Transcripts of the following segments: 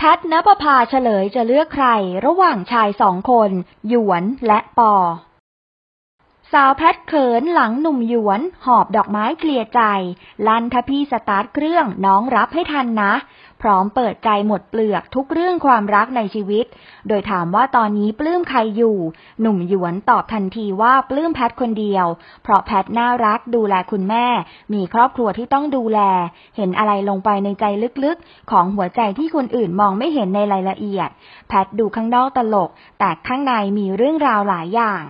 แพทนปภาเฉลยจะเลือกใครระหว่างชายสองคน หยวนและปอ สาวแพทเขินหลังหนุ่มหยวน หอบดอกไม้เคลียร์ใจ ลั่นถ้าพี่สตาร์ทเครื่องน้องรับให้ทันนะพร้อมเปิดใจหมดเปลือกทุกเรื่องความรักในชีวิต โดยถามว่าตอนนี้ปลื้มใครอยู่ หนุ่มหยวนตอบทันทีว่าปลื้มแพทคนเดียว เพราะแพทน่ารักดูแลคุณแม่ มีครอบครัวที่ต้องดูแล เห็นอะไรลงไปในใจลึกๆ ของหัวใจที่คนอื่นมองไม่เห็นในรายละเอียด แพทดูข้างนอกตลก แต่ข้างในมีเรื่องราวหลายอย่าง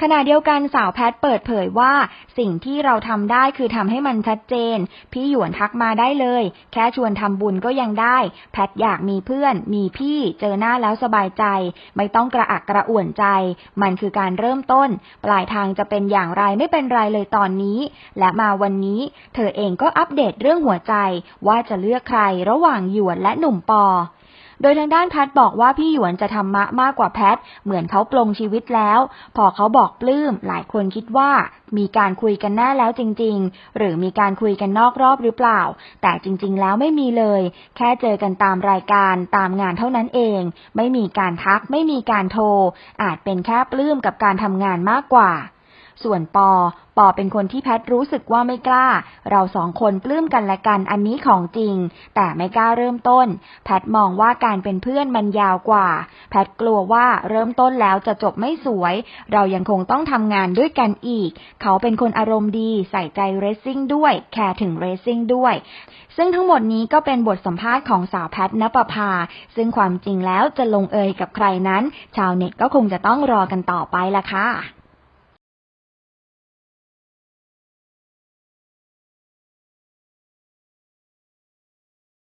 ขณะเดียวกันสาวแพทเปิดเผยว่าสิ่งที่เราทำได้คือทำให้มันชัดเจน พี่หยวนทักมาได้เลย แค่ชวนทำบุญก็ยังได้ แพทอยากมีเพื่อน มีพี่ เจอหน้าแล้วสบายใจ ไม่ต้องกระอักกระอ่วนใจ มันคือการเริ่มต้น ปลายทางจะเป็นอย่างไรไม่เป็นไรเลยตอนนี้ และมาวันนี้ เธอเองก็อัปเดตเรื่องหัวใจ ว่าจะเลือกใครระหว่างหยวนและหนุ่มปอ โดยทางด้านแพทบอกว่าพี่หยวนจะธรรมะมากกว่าแพท เหมือนเขาปลงชีวิตแล้ว พอเขาบอกปลื้ม หลายคนคิดว่ามีการคุยกันแน่แล้วจริง ๆ หรือมีการคุยกันนอกรอบหรือเปล่า แต่จริง ๆ แล้วไม่มีเลย แค่เจอกันตามรายการตามงานเท่านั้นเอง ไม่มีการทัก ไม่มีการโทร อาจเป็นแค่ปลื้มกับการทำงานมากกว่า ส่วนปอ ปอเป็นคนที่แพทรู้สึกว่าไม่กล้า เราสองคนปลื้มกันและกันอันนี้ของจริง แต่ไม่กล้าเริ่มต้น แพทมองว่าการเป็นเพื่อนมันยาวกว่า แพทกลัวว่าเริ่มต้นแล้วจะจบไม่สวย เรายังคงต้องทำงานด้วยกันอีก เขาเป็นคนอารมณ์ดีใส่ใจเรซซิ่งด้วย แคร์ถึงเรซซิ่งด้วย ซึ่งทั้งหมดนี้ก็เป็นบทสัมภาษณ์ของสาวแพทนปภา ซึ่งความจริงแล้วจะลงเอยกับใครนั้น ชาวเน็ตก็คงจะต้องรอกันต่อไปละค่ะ